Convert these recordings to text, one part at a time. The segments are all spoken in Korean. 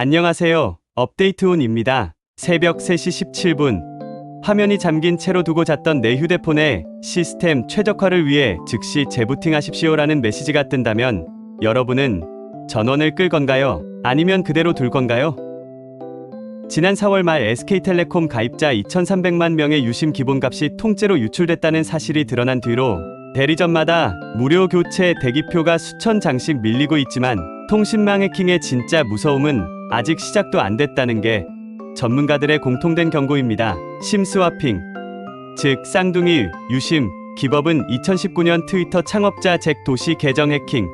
안녕하세요. 업데이트온입니다. 새벽 3시 17분. 화면이 잠긴 채로 두고 잤던 내 휴대폰에 시스템 최적화를 위해 즉시 재부팅하십시오라는 메시지가 뜬다면 여러분은 전원을 끌 건가요? 아니면 그대로 둘 건가요? 지난 4월 말 SK텔레콤 가입자 2,300만 명의 유심 기본값이 통째로 유출됐다는 사실이 드러난 뒤로 대리점마다 무료 교체 대기표가 수천 장씩 밀리고 있지만 통신망 해킹의 진짜 무서움은 아직 시작도 안 됐다는 게 전문가들의 공통된 경고입니다. 심스와핑, 즉 쌍둥이 유심 기법은 2019년 트위터 창업자 잭 도시 계정 해킹,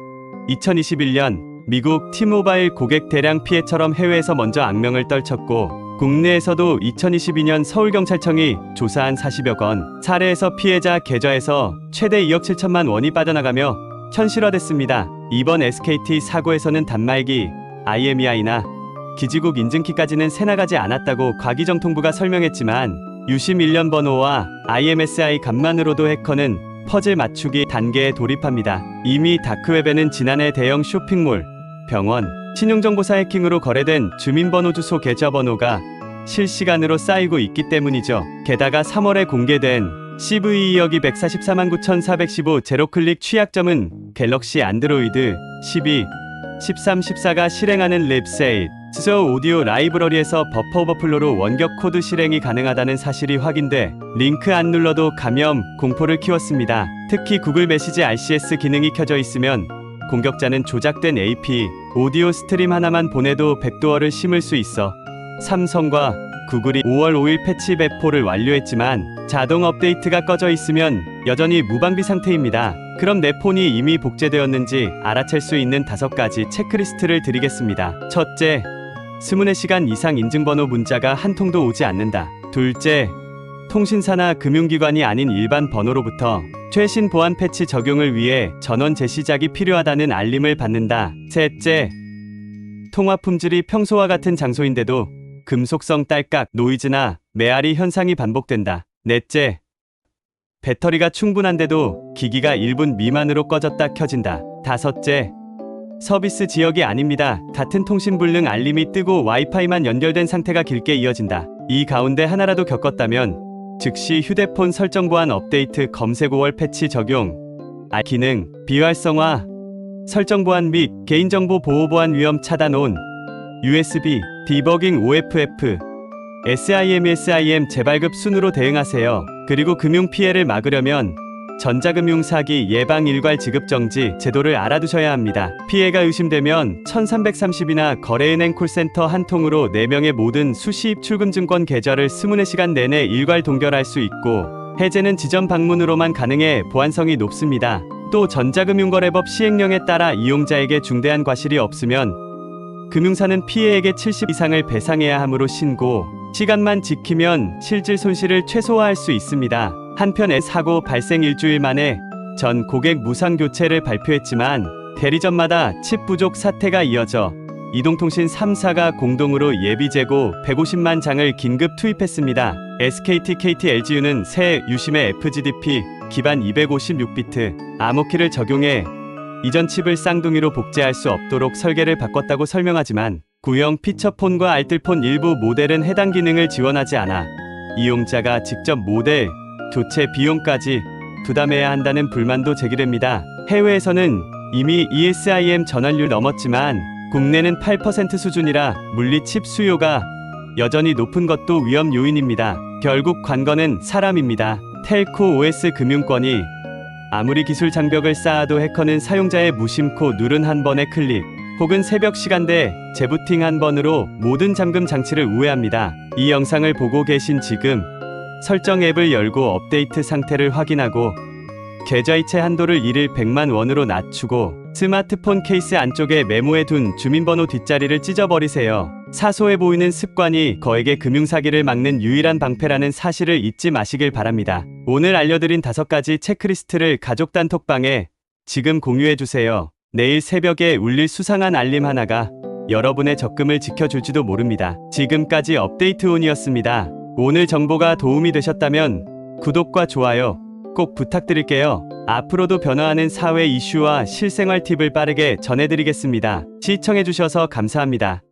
2021년 미국 티모바일 고객 대량 피해처럼 해외에서 먼저 악명을 떨쳤고 국내에서도 2022년 서울경찰청이 조사한 40여 건 사례에서 피해자 계좌에서 최대 2억 7천만 원이 빠져나가며 현실화됐습니다. 이번 SKT 사고에서는 단말기, IMEI나 기지국 인증키까지는 새나가지 않았다고 과기정통부가 설명했지만 유심 1년 번호와 IMSI 값만으로도 해커는 퍼즐 맞추기 단계에 돌입합니다. 이미 다크웹에는 지난해 대형 쇼핑몰, 병원, 신용정보사 해킹으로 거래된 주민번호 주소 계좌번호가 실시간으로 쌓이고 있기 때문이죠. 게다가 3월에 공개된 CVE역이 144만 9,415 제로클릭 취약점은 갤럭시 안드로이드 12, 13, 14가 실행하는 립세일, 스저 오디오 라이브러리에서 버퍼 오버플로로 원격 코드 실행이 가능하다는 사실이 확인돼 링크 안 눌러도 감염 공포를 키웠습니다. 특히 구글 메시지 RCS 기능이 켜져 있으면 공격자는 조작된 AP 오디오 스트림 하나만 보내도 백도어를 심을 수 있어 삼성과 구글이 5월 5일 패치 배포를 완료했지만 자동 업데이트가 꺼져 있으면 여전히 무방비 상태입니다. 그럼 내 폰이 이미 복제되었는지 알아챌 수 있는 다섯 가지 체크리스트를 드리겠습니다. 첫째, 24시간 이상 인증번호 문자가 한 통도 오지 않는다. 둘째, 통신사나 금융기관이 아닌 일반 번호로부터 최신 보안 패치 적용을 위해 전원 재시작이 필요하다는 알림을 받는다. 셋째, 통화 품질이 평소와 같은 장소인데도 금속성 딸깍, 노이즈나 메아리 현상이 반복된다. 넷째, 배터리가 충분한데도 기기가 1분 미만으로 꺼졌다 켜진다. 다섯째, 서비스 지역이 아닙니다. 같은 통신 불능 알림이 뜨고 와이파이만 연결된 상태가 길게 이어진다. 이 가운데 하나라도 겪었다면 즉시 휴대폰 설정 보안 업데이트 검색 5월 패치 적용, 아 기능, 비활성화, 설정 보안 및 개인정보 보호 보안 위험 차단 온, USB, 디버깅 OFF, SIM, SIM 재발급 순으로 대응하세요. 그리고 금융 피해를 막으려면 전자금융 사기 예방 일괄 지급 정지 제도를 알아두셔야 합니다. 피해가 의심되면 1330이나 거래은행 콜센터 한 통으로 4명의 모든 수시입 출금 증권 계좌를 24시간 내내 일괄 동결할 수 있고 해제는 지점 방문으로만 가능해 보안성이 높습니다. 또 전자금융거래법 시행령에 따라 이용자에게 중대한 과실이 없으면 금융사는 피해액의 70 이상을 배상해야 하므로 신고 시간만 지키면 실질 손실을 최소화할 수 있습니다. 한편 사고 발생 일주일 만에 전 고객 무상 교체를 발표했지만 대리점마다 칩 부족 사태가 이어져 이동통신 3사가 공동으로 예비 재고 150만 장을 긴급 투입했습니다. SKT, KT, LGU는 새 유심의 FGDP 기반 256비트 암호키를 적용해 이전 칩을 쌍둥이로 복제할 수 없도록 설계를 바꿨다고 설명하지만 구형 피처폰과 알뜰폰 일부 모델은 해당 기능을 지원하지 않아 이용자가 직접 모델, 교체 비용까지 부담해야 한다는 불만도 제기됩니다. 해외에서는 이미 ESIM 전환율 넘었지만 국내는 8% 수준이라 물리칩 수요가 여전히 높은 것도 위험 요인입니다. 결국 관건은 사람입니다. 텔코 OS 금융권이 아무리 기술 장벽을 쌓아도 해커는 사용자의 무심코 누른 한 번의 클릭 혹은 새벽 시간대 재부팅 한 번으로 모든 잠금 장치를 우회합니다. 이 영상을 보고 계신 지금 설정 앱을 열고 업데이트 상태를 확인하고 계좌이체 한도를 1일 100만 원으로 낮추고 스마트폰 케이스 안쪽에 메모해 둔 주민번호 뒷자리를 찢어버리세요. 사소해 보이는 습관이 거액의 금융사기를 막는 유일한 방패라는 사실을 잊지 마시길 바랍니다. 오늘 알려드린 다섯 가지 체크리스트를 가족 단톡방에 지금 공유해 주세요. 내일 새벽에 울릴 수상한 알림 하나가 여러분의 적금을 지켜줄지도 모릅니다. 지금까지 업데이트온이었습니다. 오늘 정보가 도움이 되셨다면 구독과 좋아요 꼭 부탁드릴게요. 앞으로도 변화하는 사회 이슈와 실생활 팁을 빠르게 전해드리겠습니다. 시청해주셔서 감사합니다.